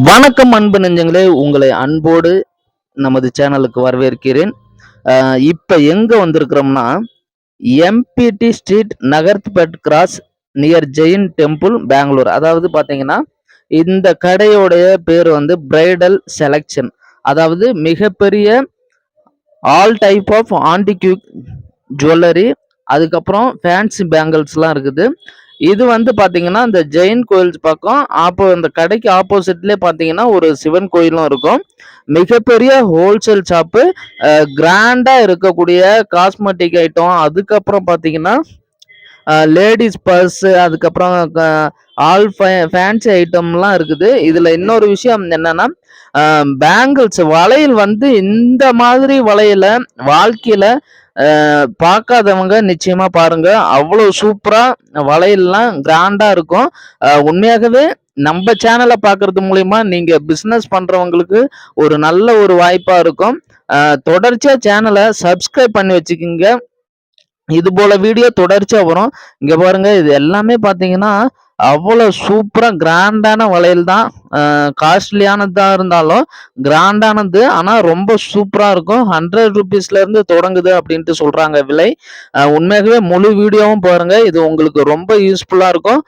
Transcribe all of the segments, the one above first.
வணக்கம் அன்பு நெஞ்சங்களே உங்களை அன்போடு நமது சேனலுக்கு வரவேற்கிறேன். இப்போ இப்ப எங்க வந்திருக்கிறோம்னா MBT street Nagarathpet cross near Jain temple Bangalore அதாவது பாத்தீங்கன்னா இந்த கடையோடைய பேர் வந்து பிரைடல் செலெக்ஷன் அதாவது மிகப்பெரிய all type of antique jewellery அதுக்கப்புறம் ஃபேன்சி பேங்கிள்ஸ்லாம் இருக்குது. இது வந்து பார்த்தீங்கன்னா இந்த ஜெயின் கோயில் பக்கம் ஆப்போ இந்த கடைக்கு ஆப்போசிட்லேயே பார்த்தீங்கன்னா ஒரு சிவன் கோயிலும் இருக்கும். மிகப்பெரிய ஹோல்சேல் ஷாப்பு கிராண்டாக இருக்கக்கூடிய காஸ்மெட்டிக் ஐட்டம். அதுக்கப்புறம் பார்த்தீங்கன்னா லேடிஸ் பர்ஸு அதுக்கப்புறம் ஆல் ஃபேன்சி ஐட்டம்லாம் இருக்குது. இதில் இன்னொரு விஷயம் என்னன்னா பேங்கிள்ஸ். வளையல் வந்து இந்த மாதிரி வளையல வாழ்க்கையில பார்க்காதவங்க நிச்சயமா பாருங்க. அவ்வளோ சூப்பரா வளையல்லாம் கிராண்டா இருக்கும். உண்மையாகவே நம்ம சேனலை பார்க்கறது மூலிமா நீங்க பிசினஸ் பண்றவங்களுக்கு ஒரு நல்ல ஒரு வாய்ப்பா இருக்கும். தொடர்ச்சியா சேனலை சப்ஸ்கிரைப் பண்ணி வச்சுக்கிங்க. இது போல வீடியோ தொடர்ச்சியா வரும் இங்க பாருங்க இது எல்லாமே பாத்தீங்கன்னா அவ்வளவு சூப்பரா கிராண்டான வளையல் தான் காஸ்ட்லியானதா இருந்தாலும் கிராண்டானது ஆனா ரொம்ப சூப்பரா இருக்கும். ஹண்ட்ரட் ருபீஸ்ல இருந்து தொடங்குது அப்படின்ட்டு சொல்றாங்க விலை. உண்மையாகவே முழு வீடியோவும் பாருங்க இது உங்களுக்கு ரொம்ப யூஸ்ஃபுல்லா இருக்கும்.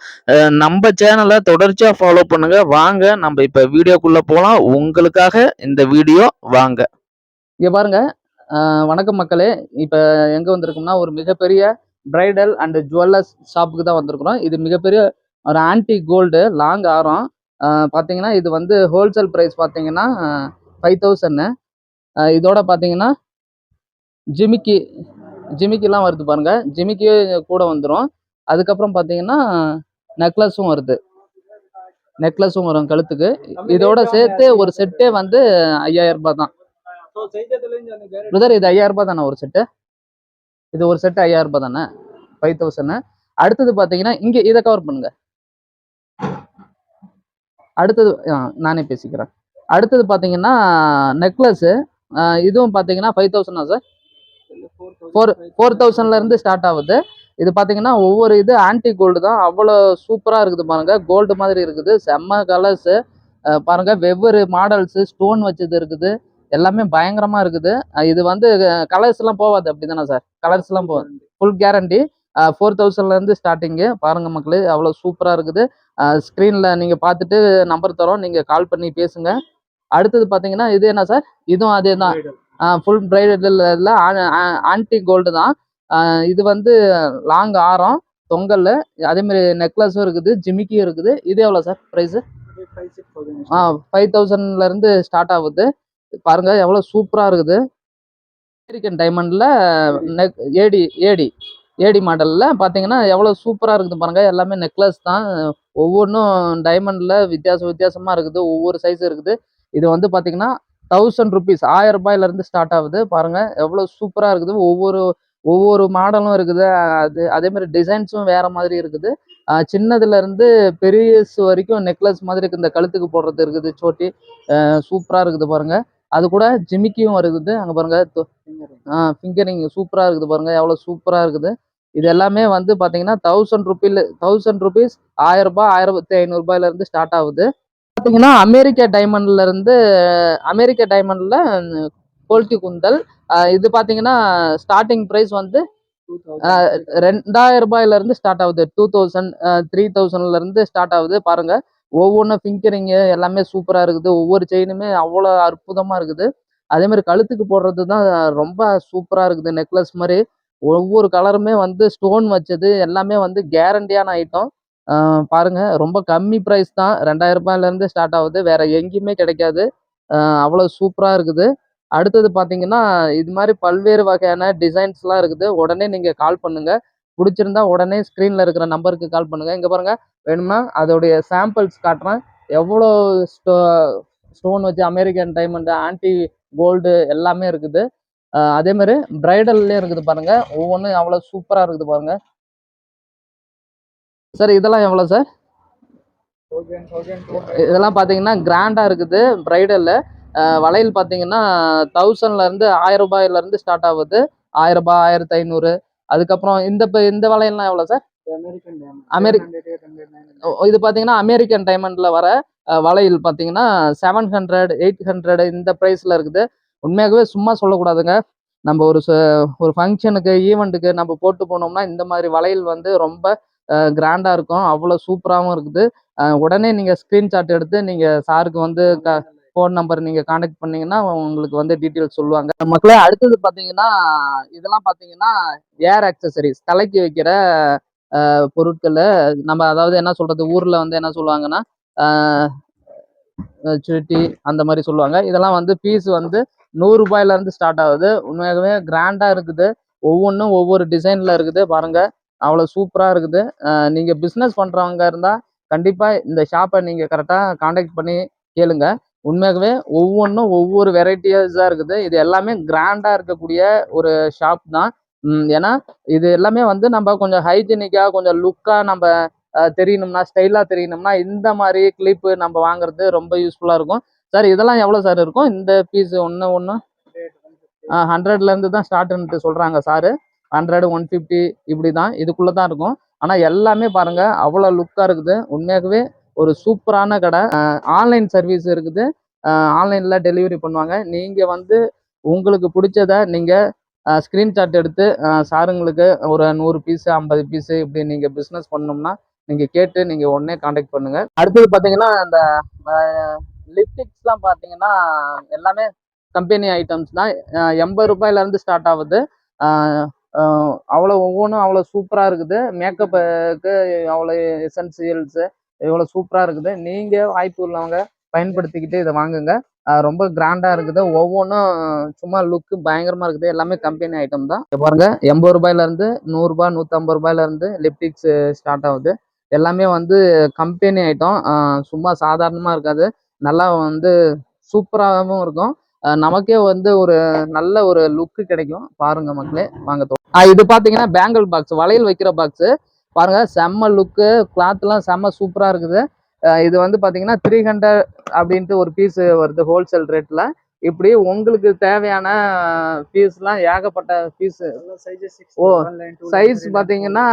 நம்ம சேனலை தொடர்ச்சியா ஃபாலோ பண்ணுங்க. வாங்க நம்ம இப்ப வீடியோக்குள்ள போலாம். உங்களுக்காக இந்த வீடியோ வாங்க. இங்க பாருங்க வணக்கம் மக்களே. இப்போ எங்கே வந்திருக்கோம்னா ஒரு மிகப்பெரிய பிரைடல் அண்ட் ஜுவல்லர்ஸ் ஷாப்புக்கு தான் வந்திருக்கிறோம். இது மிகப்பெரிய ஒரு ஆன்டி கோல்டு லாங் ஆரம். பார்த்தீங்கன்னா இது வந்து ஹோல்சேல் ப்ரைஸ் பார்த்தீங்கன்னா ஃபைவ் தௌசண்ட்னு இதோட பார்த்தீங்கன்னா ஜிமிக்கி ஜிமிக்கிலாம் வருது பாருங்க. ஜிமிக்கி கூட வந்துடும் அதுக்கப்புறம் பார்த்தீங்கன்னா நெக்லஸும் வருது. நெக்லஸும் வரும் கழுத்துக்கு. இதோட சேர்த்து ஒரு செட்டே வந்து ஐயாயிரம் ரூபாய் தான். பிரதர் இது ஐயாயிரம் ரூபாய் தானே ஒரு செட்டு இது ஒரு செட்டு ஐயாயிரம் ரூபாய் தானே? ஃபைவ் தௌசண்ட் அடுத்தது பார்த்தீங்கன்னா இங்கே இதை கவர் பண்ணுங்க. அடுத்தது நானே பேசிக்கிறேன். அடுத்தது பார்த்தீங்கன்னா நெக்லஸ்ஸு இதுவும் பார்த்தீங்கன்னா ஃபைவ் தௌசண்டா சார் ஃபோர் ஃபோர் தௌசண்ட்ல இருந்து ஸ்டார்ட் ஆகுது. இது பார்த்தீங்கன்னா ஒவ்வொரு இது ஆன்டி கோல்டு தான். அவ்வளோ சூப்பராக இருக்குது பாருங்க. கோல்டு மாதிரி இருக்குது. செம்ம கலர்ஸு பாருங்க. வெவ்வேறு மாடல்ஸு ஸ்டோன் வச்சது இருக்குது. எல்லாமே பயங்கரமா இருக்குது. இது வந்து கலர்ஸ் எல்லாம் போகாது அப்படிதானே சார்? கலர்ஸ் எல்லாம் ஃபுல் கேரண்டி ஃபோர் தௌசண்ட்ல இருந்து ஸ்டார்டிங்கு பாருங்க மக்களே அவ்வளோ சூப்பரா இருக்குது. ஸ்க்ரீன்ல நீங்க பார்த்துட்டு நம்பர் தரோம். நீங்க கால் பண்ணி பேசுங்க. அடுத்தது பாத்தீங்கன்னா இது என்ன சார்? இதுவும் அதே தான். ஃபுல் பிரைடல் ஆன்டி கோல்டு தான். இது வந்து லாங் ஆரம் தொங்கல் அதே மாதிரி நெக்லஸும் இருக்குது ஜிமிக்கியும் இருக்குது. இது எவ்வளோ சார்? ப்ரைஸு ஆ ஃபைவ் தௌசண்ட்ல இருந்து ஸ்டார்ட் ஆகுது. பாருங்க எவ்வளோ சூப்பராக இருக்குது. அமெரிக்கன் டைமண்ட்ல நெக் ஏடி ஏடி ஏடி மாடலில் பார்த்தீங்கன்னா எவ்வளோ சூப்பராக இருக்குது பாருங்க. எல்லாமே நெக்லஸ் தான். ஒவ்வொன்றும் டைமண்டில் வித்தியாச வித்தியாசமா இருக்குது. ஒவ்வொரு சைஸ் இருக்குது. இது வந்து பார்த்தீங்கன்னா தௌசண்ட் ருபீஸ் ஆயிரம் ரூபாயிலேருந்து ஸ்டார்ட் ஆகுது. பாருங்க எவ்வளோ சூப்பராக இருக்குது. ஒவ்வொரு ஒவ்வொரு மாடலும் இருக்குது. அது அதே மாதிரி டிசைன்ஸும் வேற மாதிரி இருக்குது. சின்னதுலேருந்து சின்னதுல பெரியஸ் வரைக்கும் நெக்லஸ் மாதிரி இருக்குது இந்த கழுத்துக்கு போடுறது இருக்குது சோட்டி. சூப்பராக இருக்குது பாருங்க. அது கூட ஜிமிக்கியும் வருது. அங்கே பாருங்க ஃபிங்கரிங் சூப்பராக இருக்குது பாருங்க எவ்வளோ சூப்பராக இருக்குது. இது எல்லாமே வந்து பார்த்தீங்கன்னா தௌசண்ட் ருபீல தௌசண்ட் ருபீஸ் ஆயிரம் ரூபாய் ஆயிரத்தி ஐநூறு ஸ்டார்ட் ஆகுது. பார்த்தீங்கன்னா அமெரிக்க டைமண்ட்லேருந்து அமெரிக்க டைமண்டில் கோல்கி குந்தல் இது பார்த்தீங்கன்னா ஸ்டார்டிங் ப்ரைஸ் வந்து ரெண்டாயிரம் ரூபாயிலேருந்து ஸ்டார்ட் ஆகுது. டூ தௌசண்ட் த்ரீ தௌசண்ட்லேருந்து ஸ்டார்ட் ஆகுது. பாருங்கள் ஒவ்வொன்றும் ஃபிங்கரிங்கு எல்லாமே சூப்பராக இருக்குது. ஒவ்வொரு செயினுமே அவ்வளோ அற்புதமாக இருக்குது. அதே மாதிரி கழுத்துக்கு போடுறது தான் ரொம்ப சூப்பராக இருக்குது நெக்லஸ் மாதிரி. ஒவ்வொரு கலருமே வந்து ஸ்டோன் வச்சது எல்லாமே வந்து கேரண்டியான ஐட்டம் பாருங்க ரொம்ப கம்மி ப்ரைஸ் தான். ரெண்டாயிரம் ரூபாயிலேருந்து ஸ்டார்ட் ஆகுது. வேற எங்கேயுமே கிடைக்காது. அவ்வளோ சூப்பராக இருக்குது. அடுத்தது பார்த்தீங்கன்னா இது மாதிரி பல்வேறு வகையான டிசைன்ஸ்லாம் இருக்குது. உடனே நீங்கள் கால் பண்ணுங்கள் பிடிச்சிருந்தா உடனே ஸ்க்ரீனில் இருக்கிற நம்பருக்கு கால் பண்ணுங்கள் இங்கே பாருங்கள் வேணும்னா அதோடைய சாம்பிள்ஸ் காட்டுறேன். எவ்வளோ ஸ்டோ ஸ்டோன் வச்சு அமெரிக்கன் டைமண்ட் ஆன்டி கோல்டு எல்லாமே இருக்குது. அதேமாதிரி அதே மாதிரி பிரைடல்லையும் இருக்குது பாருங்க. ஒவ்வொன்றும் அவ்வளோ சூப்பராக இருக்குது பாருங்கள் சார் இதெல்லாம் எவ்வளோ சார் இதெல்லாம் பார்த்தீங்கன்னா கிராண்டாக இருக்குது பிரைடலில் வளையல் பார்த்தீங்கன்னா தௌசண்ட்லேருந்து ஆயிரம் ரூபாயிலேருந்து ஸ்டார்ட் ஆகுது. ஆயிரம் ரூபாய் ஆயிரத்தி ஐநூறு. அதுக்கப்புறம் இந்த இப்ப- இந்த வளையல்லாம் எவ்வளோ சார்? அமெரிக்கன் இது பார்த்தீங்கன்னா அமெரிக்கன் டைமண்ட்ல வர வளையல் பார்த்தீங்கன்னா செவன் ஹண்ட்ரட் எயிட் ஹண்ட்ரட் இந்த ப்ரைஸில் இருக்குது. உண்மையாகவே சும்மா சொல்லக்கூடாதுங்க. நம்ம ஒரு ஒரு ஃபங்க்ஷனுக்கு ஈவெண்ட்டுக்கு நம்ம போட்டு போனோம்னா இந்த மாதிரி வளையல் வந்து ரொம்ப கிராண்டாக இருக்கும். அவ்வளோ சூப்பராகவும் இருக்குது. உடனே நீங்கள் ஸ்க்ரீன்ஷாட் எடுத்து நீங்கள் சாருக்கு வந்து க ஃபோன் நம்பர் நீங்கள் காண்டாக்ட் பண்ணீங்கன்னா உங்களுக்கு வந்து டீட்டெயில்ஸ் சொல்லுவாங்க. மக்களே அடுத்தது பார்த்தீங்கன்னா இதெல்லாம் பார்த்தீங்கன்னா ஏர் அக்சசரிஸ் தலைக்கு வைக்கிற பொருட்களை நம்ம அதாவது என்ன சொல்கிறது ஊரில் வந்து என்ன சொல்லுவாங்கன்னா சுட்டி சுருட்டி அந்த மாதிரி சொல்லுவாங்க. இதெல்லாம் வந்து பீஸ் வந்து நூறு ஸ்டார்ட் ஆகுது. உண்மையாகவே கிராண்டாக இருக்குது. ஒவ்வொன்றும் ஒவ்வொரு டிசைனில் இருக்குது. பாருங்கள் அவ்வளோ சூப்பராக இருக்குது. நீங்கள் பிஸ்னஸ் பண்ணுறவங்க இருந்தால் கண்டிப்பாக இந்த ஷாப்பை நீங்கள் கரெக்டாக காண்டாக்ட் பண்ணி கேளுங்க. உண்மையாகவே ஒவ்வொன்றும் ஒவ்வொரு வெரைட்டிஸாக இருக்குது. இது எல்லாமே கிராண்டாக இருக்கக்கூடிய ஒரு ஷாப் தான். ஏன்னா இது எல்லாமே வந்து நம்ம கொஞ்சம் ஹைஜீனிக்காக கொஞ்சம் லுக்காக நம்ம தெரியணும்னா ஸ்டைலாக தெரியணும்னா இந்த மாதிரி கிளிப்பு நம்ம வாங்குறது ரொம்ப யூஸ்ஃபுல்லாக இருக்கும். சார் இதெல்லாம் எவ்வளோ சார் இருக்கும்? இந்த பீஸ் ஒன்று ஒன்று ஹண்ட்ரட்லேருந்து தான் ஸ்டார்ட்ன்ட்டு சொல்கிறாங்க சாரு. ஹண்ட்ரட் ஒன் ஃபிஃப்டி இப்படி தான் இதுக்குள்ளே தான் இருக்கும். ஆனால் எல்லாமே பாருங்கள் அவ்வளோ லுக்காக இருக்குது. உண்மையாகவே ஒரு சூப்பரான கடை. ஆன்லைன் சர்வீஸ் இருக்குது. ஆன்லைனில் டெலிவரி பண்ணுவாங்க. நீங்கள் வந்து உங்களுக்கு பிடிச்சத நீங்கள் ஸ்க்ரீன்ஷாட் எடுத்து சாருங்களுக்கு ஒரு நூறு பீஸு ஐம்பது பீஸு இப்படி நீங்கள் பிஸ்னஸ் பண்ணோம்னா நீங்கள் கேட்டு நீங்கள் உடனே காண்டாக்ட் பண்ணுங்கள் அடுத்தது பார்த்தீங்கன்னா அந்த லிப்டிக்ஸ்லாம் பார்த்தீங்கன்னா எல்லாமே கம்பெனி ஐட்டம்ஸ் தான். எண்பது ரூபாயிலேருந்து ஸ்டார்ட் ஆகுது. அவ்வளோ ஒவ்வொன்றும் அவ்வளோ சூப்பராக இருக்குது. மேக்கப்புக்கு அவ்வளோ எசன்சியல்ஸு இவ்வளோ சூப்பராக இருக்குது. நீங்கள் வாய்ப்பு உள்ளவங்க பயன்படுத்திக்கிட்டு இதை வாங்குங்க. ரொம்ப கிராண்டாக இருக்குது. ஒவ்வொன்றும் சும்மா லுக்கு பயங்கரமாக இருக்குது. எல்லாமே கம்பெனி ஐட்டம் தான். பாருங்க எண்பது ரூபாயிலேருந்து நூறுரூபா நூற்றம்பது ரூபாயிலேருந்து லிப்டிக்ஸ் ஸ்டார்ட் ஆகுது. எல்லாமே வந்து கம்பெனி ஐட்டம் சும்மா சாதாரணமாக இருக்காது. நல்லா வந்து சூப்பராகவும் இருக்கும். நமக்கே வந்து ஒரு நல்ல ஒரு லுக்கு கிடைக்கும். பாருங்க மக்களே வாங்க இது பார்த்தீங்கன்னா பேங்கிள் பாக்ஸ் வளையல் வைக்கிற பாக்ஸு பாருங்க செம்ம லுக்கு கிளாத்லாம் செம்ம சூப்பராக இருக்குது. இது வந்து பார்த்தீங்கன்னா த்ரீ ஹண்ட்ரட் அப்படின்ட்டு ஒரு பீஸ் வருது ஹோல்சேல் ரேட்டில் இப்படி உங்களுக்கு தேவையான பீஸ்லாம் ஏகப்பட்ட பீஸ் ஓ, சைஸ் பார்த்தீங்கன்னா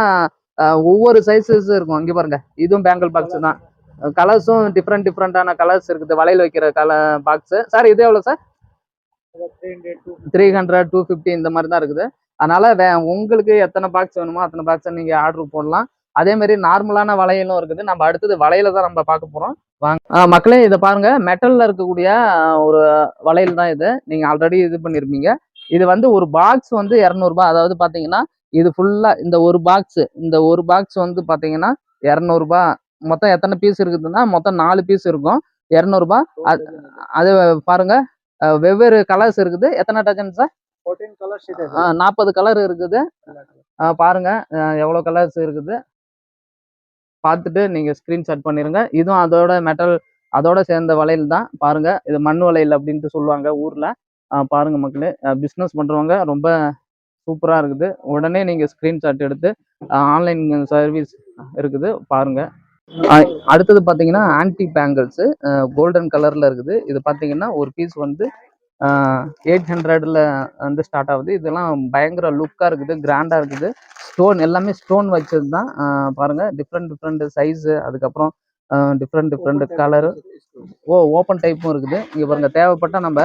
ஒவ்வொரு சைஸஸ் இருக்கும். இங்கே பாருங்க இதுவும் பேங்கிள் பாக்ஸ் தான். கலர்ஸும் டிஃப்ரெண்ட் டிஃப்ரெண்டான கலர்ஸ் இருக்குது. வளையல் வைக்கிற கலர் பாக்ஸ் சார் இது எவ்வளோ sir three hundred two fifty இந்த மாதிரி தான் இருக்குது. அதனால வே உங்களுக்கு எத்தனை பாக்ஸ் வேணுமோ அத்தனை பாக்ஸை நீங்கள் ஆர்டர் போடலாம். அதே மாதிரி நார்மலான வளையலும் இருக்குது. நம்ம அடுத்தது வளையல தான் நம்ம பார்க்க போகிறோம் வாங்க. மக்களே இதை பாருங்க. மெட்டலில் இருக்கக்கூடிய ஒரு வளையல் தான் இது. நீங்கள் ஆல்ரெடி இது பண்ணியிருப்பீங்க இது வந்து ஒரு பாக்ஸ் வந்து இரநூறுபா அதாவது பார்த்தீங்கன்னா இது ஃபுல்லாக இந்த ஒரு பாக்ஸ் இந்த ஒரு பாக்ஸ் வந்து பார்த்தீங்கன்னா இரநூறுபா மொத்தம் எத்தனை பீஸ் இருக்குதுன்னா மொத்தம் நாலு பீஸ் இருக்கும். இரநூறுபா அது பாருங்க. வெவ்வேறு கலர்ஸ் இருக்குது. எத்தனை டஜன் சார் நாற்பது கலர் இருக்குது. பாருங்க. எவ்வளோ கலர்ஸ் இருக்குது. பார்த்துட்டு நீங்கள் ஸ்க்ரீன்ஷாட் பண்ணிடுங்க இதுவும் அதோட மெட்டல் அதோட சேர்ந்த வளையல் தான். பாருங்க. இது மண் வளையல் அப்படின்ட்டு சொல்லுவாங்க ஊரில். பாருங்க மக்களே. பிஸ்னஸ் பண்ணுறவங்க ரொம்ப சூப்பராக இருக்குது. உடனே நீங்கள் ஸ்க்ரீன்ஷாட் எடுத்து ஆன்லைன் சர்வீஸ் இருக்குது. பாருங்க. அடுத்தது பார்த்தீங்கன்னா ஆன்டி பேங்கிள்ஸு கோல்டன் கலரில் இருக்குது. இது பார்த்தீங்கன்னா ஒரு பீஸ் வந்து எயிட் ஹண்ட்ரடில் வந்து ஸ்டார்ட் ஆகுது. இதெல்லாம் பயங்கர லுக்காக இருக்குது கிராண்டாக இருக்குது. ஸ்டோன் எல்லாமே ஸ்டோன் வச்சது தான். அஹ் பாருங்க டிஃப்ரெண்ட் டிஃப்ரெண்ட் சைஸு அதுக்கப்புறம் டிஃப்ரெண்ட் டிஃப்ரெண்ட் கலரு ஓ ஓப்பன் டைப்பும் இருக்குது. இங்கே பாருங்க தேவைப்பட்டால் நம்ம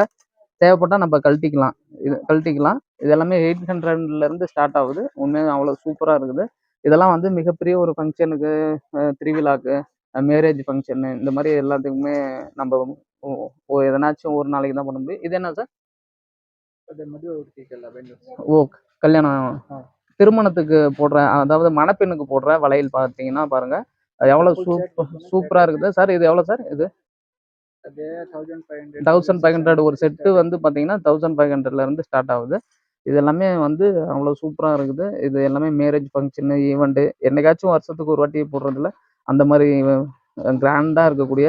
தேவைப்பட்டால் நம்ம கழட்டிக்கலாம். இது கழட்டிக்கலாம். இது எல்லாமே எயிட் ஹண்ட்ரட்லேருந்து ஸ்டார்ட் ஆகுது. உண்மையாக அவ்வளோ சூப்பராக இருக்குது. இதெல்லாம் வந்து மிகப்பெரிய ஒரு ஃபங்க்ஷனுக்கு திருவிழாக்கு மேரேஜ் ஃபங்க்ஷனு இந்த மாதிரி எல்லாத்துக்குமே நம்ம ஓ- எதனாச்சும் ஒரு நாளைக்கு தான் பண்ண முடியும். இது என்ன சார் ஓ கல்யாணம் திருமணத்துக்கு போடுற அதாவது மணப்பெண்ணுக்கு போடுற வளையல் பார்த்தீங்கன்னா பாருங்க எவ்வளோ சூப்பர் சூப்பராக இருக்குது. சார் இது எவ்வளோ சார் இது? தௌசண்ட் ஃபைவ் ஹண்ட்ரட் ஒரு செட்டு வந்து பார்த்தீங்கன்னா தௌசண்ட் ஃபைவ் ஹண்ட்ரட்லேருந்து ஸ்டார்ட் ஆகுது. இது எல்லாமே வந்து அவ்வளோ சூப்பராக இருக்குது. இது எல்லாமே மேரேஜ் ஃபங்க்ஷனு ஈவெண்ட்டு என்னைக்காச்சும் வருஷத்துக்கு ஒரு வாட்டி போடுறதில்ல. அந்த மாதிரி கிராண்டாக இருக்கக்கூடிய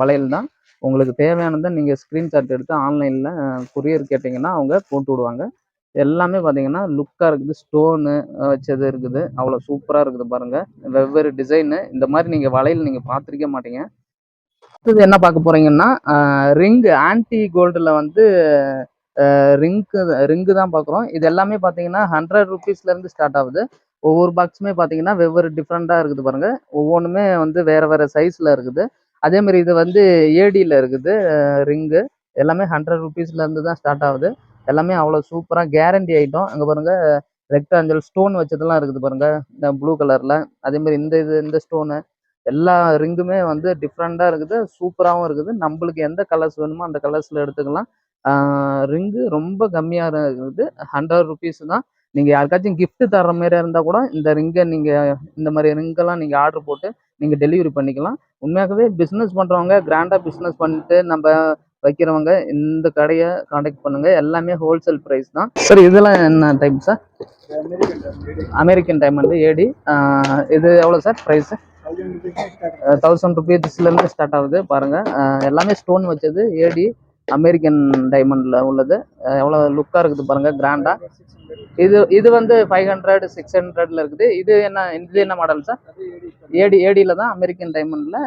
வளையல் தான். உங்களுக்கு தேவையானதை நீங்கள் ஸ்க்ரீன்ஷாட் எடுத்து ஆன்லைனில் கொரியர் கேட்டிங்கன்னா அவங்க போட்டு விடுவாங்க. எல்லாமே பார்த்தீங்கன்னா லுக்காக இருக்குது ஸ்டோனு வச்சது இருக்குது. அவ்வளோ சூப்பராக இருக்குது பாருங்கள் வெவ்வேறு டிசைனு இந்த மாதிரி நீங்கள் வளையல் நீங்கள் பார்த்துருக்க மாட்டீங்க. அடுத்தது என்ன பார்க்க போகிறீங்கன்னா ரிங்கு ஆன்டி கோல்டில் வந்து ரிங்கு ரிங்கு தான் பார்க்குறோம். இது எல்லாமே பார்த்தீங்கன்னா ஹண்ட்ரட் ருபீஸ்லேருந்து ஸ்டார்ட் ஆகுது. ஒவ்வொரு பாக்ஸுமே பார்த்தீங்கன்னா வெவ்வேறு டிஃப்ரெண்ட்டாக இருக்குது பாருங்க. ஒவ்வொன்றுமே வந்து வேறு வேறு சைஸில் இருக்குது. அதே மாதிரி இது வந்து ஏடியில் இருக்குது ரிங்கு எல்லாமே ஹண்ட்ரட் ருபீஸ்லேருந்து தான் ஸ்டார்ட் ஆகுது. எல்லாமே அவ்வளோ சூப்பராக கேரண்டி ஐட்டம் அங்கே பாருங்கள் ரெக்டாஞ்சல் ஸ்டோன் வச்சதெல்லாம் இருக்குது பாருங்க இந்த ப்ளூ கலரில் அதே மாதிரி இந்த இது இந்த ஸ்டோனு எல்லா ரிங்குமே வந்து டிஃப்ரெண்ட்டாக இருக்குது சூப்பராகவும் இருக்குது. நம்மளுக்கு எந்த கலர்ஸ் வேணுமோ அந்த கலர்ஸில் எடுத்துக்கலாம். ரிங்கு ரொம்ப கம்மியாக இருக்குது. ஹண்ட்ரட் ருபீஸ் தான். நீங்கள் யாருக்காச்சும் gift தர்ற மாதிரி இருந்தால் கூட இந்த ரிங்கை நீங்கள் இந்த மாதிரி ரிங்கெல்லாம் நீங்கள் ஆர்டர் போட்டு நீங்கள் டெலிவரி பண்ணிக்கலாம். உண்மையாகவே பிஸ்னஸ் பண்ணுறவங்க கிராண்டாக பிஸ்னஸ் பண்ணிட்டு நம்ம வைக்கிறவங்க இந்த கடையை காண்டாக்ட் பண்ணுங்க. எல்லாமே ஹோல்சேல் ப்ரைஸ் தான். சார் இதெல்லாம் என்ன type sir American diamond AD இது எவ்வளோ சார் ப்ரைஸு தௌசண்ட் ருபீஸ்லேருந்து ஸ்டார்ட் ஆகுது பாருங்கள் எல்லாமே ஸ்டோன் வச்சது ஏடி அமெரிக்கன் டைமண்டில் உள்ளது. எவ்வளோ லுக்காக இருக்குது பாருங்கள் கிராண்டாக இது இது வந்து ஃபைவ் ஹண்ட்ரட் சிக்ஸ் ஹண்ட்ரடில் இருக்குது. இது என்ன இது என்ன மாடல் சார் ஏடி ஏடியில் தான் அமெரிக்கன் டைமண்டில்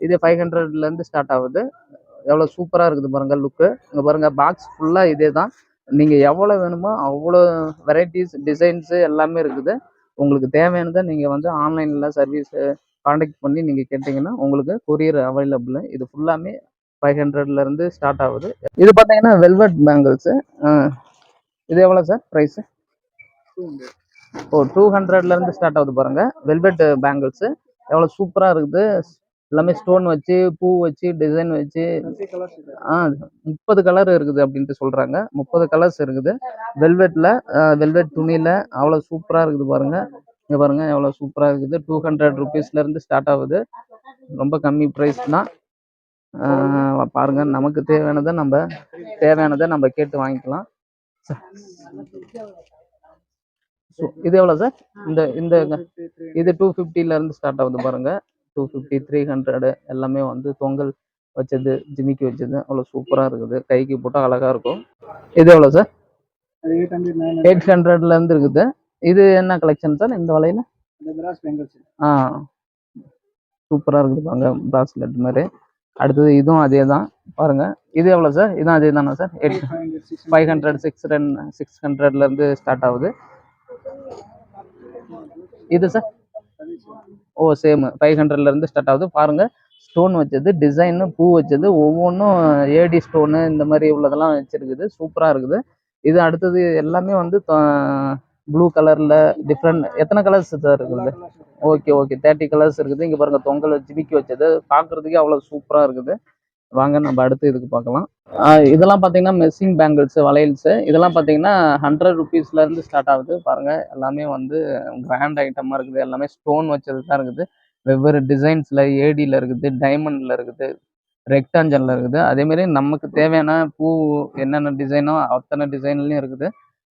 இது ஃபைவ் ஹண்ட்ரட்லேருந்து ஸ்டார்ட் ஆகுது. எவ்வளோ சூப்பராக இருக்குது பாருங்கள் லுக்கு இங்கே பாருங்கள் பாக்ஸ் ஃபுல்லாக இதே தான். நீங்கள் எவ்வளோ வேணுமோ அவ்வளோ வெரைட்டிஸ் டிசைன்ஸு எல்லாமே இருக்குது. உங்களுக்கு தேவையானதை நீங்கள் வந்து ஆன்லைனில் சர்வீஸு காண்டாக்ட் பண்ணி நீங்கள் கேட்டிங்கன்னா உங்களுக்கு கொரியர் அவைலபிள் இது ஃபுல்லாமே ஃபைவ் ஹண்ட்ரட்லேருந்து ஸ்டார்ட் ஆகுது. இது பார்த்தீங்கன்னா வெல்வெட் பேங்கிள்ஸு இது எவ்வளோ சார் ப்ரைஸு ஓ டூ ஹண்ட்ரட்லேருந்து ஸ்டார்ட் ஆகுது பாருங்கள் வெல்வெட் பேங்கிள்ஸு எவ்வளோ சூப்பராக இருக்குது. எல்லாமே ஸ்டோன் வச்சு பூ வச்சு டிசைன் வச்சு. ஆ முப்பது கலர் இருக்குது அப்படின்ட்டு சொல்கிறாங்க முப்பது கலர்ஸ் இருக்குது. வெல்வெட்டில் வெல்வெட் துணியில் அவ்வளோ சூப்பராக இருக்குது பாருங்க. இங்கே பாருங்க எவ்வளோ சூப்பராக இருக்குது. டூ ஹண்ட்ரட் ருபீஸ்லேருந்து ஸ்டார்ட் ஆகுது. ரொம்ப கம்மி ப்ரைஸ் தான். பாருங்க. நமக்கு தேவையானதை நம்ம தேவையானதை நம்ம கேட்டு வாங்கிக்கலாம். இது எவ்வளோ சார்? இந்த இந்த இது டூ இருந்து ஸ்டார்ட் ஆகுது பாருங்க. டூ ஃபிஃப்டி த்ரீ ஹண்ட்ரடு எல்லாமே வந்து தொங்கல் வச்சது ஜிமிக்கி வச்சது அவ்வளோ சூப்பராக இருக்குது. கைக்கு போட்டால் அழகா இருக்கும். இது எவ்வளோ சார்? எயிட் ஹண்ட்ரட்லேருந்து இருக்குது. இது என்ன கலெக்ஷன் சார் இந்த வலையில்? ஆ சூப்பராக இருக்குது பாருங்க பிராஸ்லெட் மாதிரி. அடுத்தது இதுவும் அதே தான். பாருங்க. இது எவ்வளோ சார் இதுவும் அதே தானா sir eight five hundred six ரென் six ஹண்ட்ரட்லேருந்து ஸ்டார்ட் ஆகுது. இது சார் ஓ சேமு ஃபைவ் ஹண்ட்ரட்லேருந்து ஸ்டார்ட் ஆகுது. பாருங்கள் ஸ்டோன் வச்சது டிசைனு பூ வச்சது ஒவ்வொன்றும் ஏடி ஸ்டோனு இந்த மாதிரி உள்ளதெல்லாம் வச்சுருக்குது. சூப்பராக இருக்குது. இது அடுத்தது எல்லாமே வந்து ப்ளூ கலரில் டிஃப்ரெண்ட் எத்தனை கலர்ஸ் சார் இருக்குது? ஓகே ஓகே தேர்ட்டி கலர்ஸ் இருக்குது. இங்கே பாருங்க தொங்கல் ஜிமிக்கி வச்சது. பார்க்குறதுக்கே அவ்வளோ சூப்பராக இருக்குது. வாங்க நம்ம அடுத்து இதுக்கு பார்க்கலாம். இதெல்லாம் பார்த்தீங்கன்னா மெஸ்ஸிங் பேங்கிள்ஸ் வளையல்ஸு. இதெல்லாம் பார்த்தீங்கன்னா ஹண்ட்ரட் ருபீஸ்லேருந்து ஸ்டார்ட் ஆகுது. பாருங்க எல்லாமே வந்து கிராண்ட் ஐட்டமாக இருக்குது. எல்லாமே ஸ்டோன் வச்சது தான் இருக்குது. வெவ்வேறு டிசைன்ஸில் ஏடியில் இருக்குது டைமண்டில் இருக்குது ரெக்டாஞ்சலில் இருக்குது. அதேமாரி நமக்கு தேவையான பூ என்னென்ன டிசைனோ அத்தனை டிசைன்லையும் இருக்குது.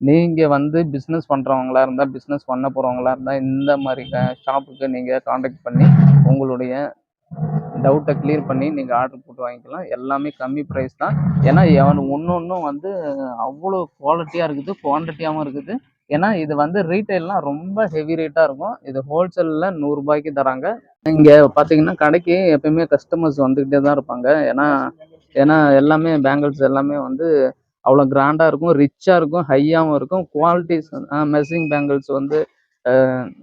நீங்கள் வந்து பிஸ்னஸ் பண்ணுறவங்களா இருந்தால் பிஸ்னஸ் பண்ண போகிறவங்களா இருந்தால் இந்த மாதிரி ஷாப்புக்கு நீங்கள் காண்டாக்ட் பண்ணி உங்களுடைய டவுட்டை கிளியர் பண்ணி நீங்கள் ஆர்டர் போட்டு வாங்கிக்கலாம். எல்லாமே கம்மி ப்ரைஸ் தான். ஏன்னா எவன் ஒன்று ஒன்றும் வந்து அவ்வளோ குவாலிட்டியாக இருக்குது குவான்டிட்டியாகவும் இருக்குது. ஏன்னா இது வந்து ரீட்டைல்லாம் ரொம்ப ஹெவி ரேட்டாக இருக்கும். இது ஹோல்சேலில் நூறுரூபாய்க்கு தராங்க. இங்கே பார்த்தீங்கன்னா கடைக்கு எப்பயுமே கஸ்டமர்ஸ் வந்துக்கிட்டே தான் இருப்பாங்க. ஏன்னா ஏன்னா எல்லாமே பேங்கிள்ஸ் எல்லாமே வந்து அவ்வளோ கிராண்டாக இருக்கும் ரிச்சாக இருக்கும் ஹையாகவும் இருக்கும். குவாலிட்டிஸ் மெஸ்ஸிங் பேங்கிள்ஸ் வந்து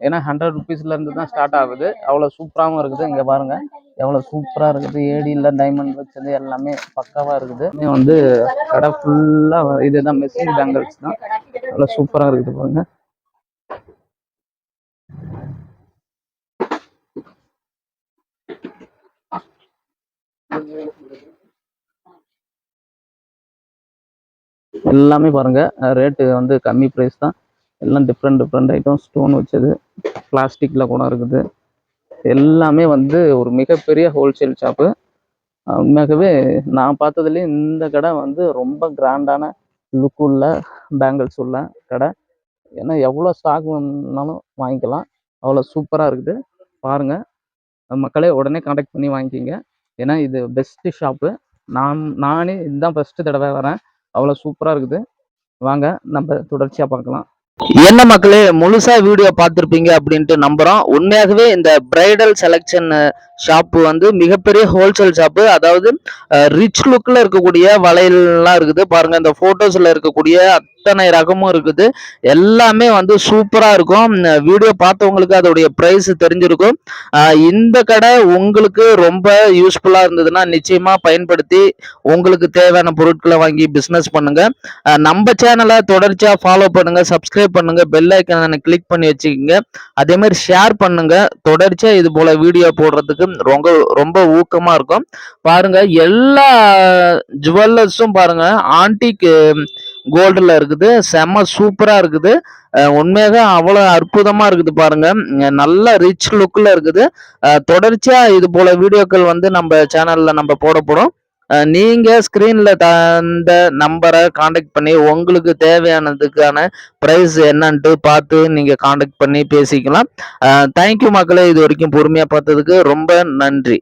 ஏன்னா ஹண்ட்ரட் ருபீஸ்லேருந்து தான் ஸ்டார்ட் ஆகுது. அவ்வளோ சூப்பராகவும் இருக்குது. இங்கே பாருங்கள் எவ்வளோ சூப்பராக இருக்குது. ஏடியில் டைமண்ட் வச்சது எல்லாமே பக்காவாக இருக்குது. இன்னும் வந்து கடை ஃபுல்லாக இதுதான் மெஸ்ஸிங் பேங்கிள்ஸ் தான். அவ்வளோ சூப்பராக இருக்குது பாருங்க. எல்லாமே பாருங்க. ரேட்டு வந்து கம்மி ப்ரைஸ் தான். எல்லாம் டிஃப்ரெண்ட் டிஃப்ரெண்ட் ஐட்டம் ஸ்டோன் வச்சது. பிளாஸ்டிக்கில் கூட இருக்குது. எல்லாமே வந்து ஒரு மிகப்பெரிய ஹோல்சேல் ஷாப்பு உண்மையாகவே நான் பார்த்ததுலேயே இந்த கடை வந்து ரொம்ப கிராண்டான லுக் உள்ள பேங்கிள்ஸ் உள்ள கடை. ஏன்னா எவ்வளோ ஸ்டாக் வேணும்னாலும் வாங்கிக்கலாம். அவ்வளோ சூப்பராக இருக்குது. பாருங்கள் மக்களே உடனே காண்டாக்ட் பண்ணி வாங்கிக்கிங்க. ஏன்னா இது பெஸ்ட்டு ஷாப்பு நான் நானே இதுதான் ஃபஸ்ட்டு தடவை வரேன். அவ்வளோ சூப்பராக இருக்குது. வாங்க நம்ம தொடர்ச்சியாக பார்க்கலாம். என்ன மக்களே முழுசா வீடியோ பார்த்துருப்பீங்க அப்படின்ட்டு நம்புறோம். உண்மையாகவே இந்த பிரைடல் செலெக்ஷன் ஷாப்பு வந்து மிகப்பெரிய ஹோல்சேல் ஷாப்பு அதாவது ரிச் லுக்கில் இருக்கக்கூடிய வளையல்லாம் இருக்குது. பாருங்க இந்த ஃபோட்டோஸில் இருக்கக்கூடிய அத்தனை ரகமும் இருக்குது. எல்லாமே வந்து சூப்பராக இருக்கும். வீடியோ பார்த்தவங்களுக்கு அதோடைய ப்ரைஸ் தெரிஞ்சிருக்கும். இந்த கடை உங்களுக்கு ரொம்ப யூஸ்ஃபுல்லாக இருந்ததுன்னா நிச்சயமாக பயன்படுத்தி உங்களுக்கு தேவையான பொருட்களை வாங்கி பிஸ்னஸ் பண்ணுங்க. நம்ம சேனலை தொடர்ச்சியாக ஃபாலோ பண்ணுங்க சப்ஸ்கிரைப் பண்ணுங்க பெல் ஐக்கனை கிளிக் பண்ணி வச்சுக்கோங்க. அதே மாதிரி ஷேர் பண்ணுங்க. தொடர்ச்சியாக இது போல வீடியோ போடுறதுக்கு ரொம்ப ரொம்ப ஊக்கமாக இருக்கும். பாருங்க எல்லா ஜுவல்லர்ஸும் பாருங்க ஆன்டிக் கோல்டில் இருக்குது. செம்ம சூப்பராக இருக்குது. உண்மையாக அவ்வளோ அற்புதமாக இருக்குது பாருங்கள் நல்ல ரிச் லுக்கில் இருக்குது. தொடர்ச்சியாக இது போல் வீடியோக்கள் வந்து நம்ம சேனலில் நம்ம போடப்படும். நீங்கள் ஸ்க்ரீனில் தந்த நம்பரை காண்டாக்ட் பண்ணி உங்களுக்கு தேவையானதுக்கான ப்ரைஸ் என்னன்ட்டு பார்த்து நீங்கள் காண்டாக்ட் பண்ணி பேசிக்கலாம். தேங்க்யூ மக்களே. இது வரைக்கும் பொறுமையாக பார்த்ததுக்கு ரொம்ப நன்றி.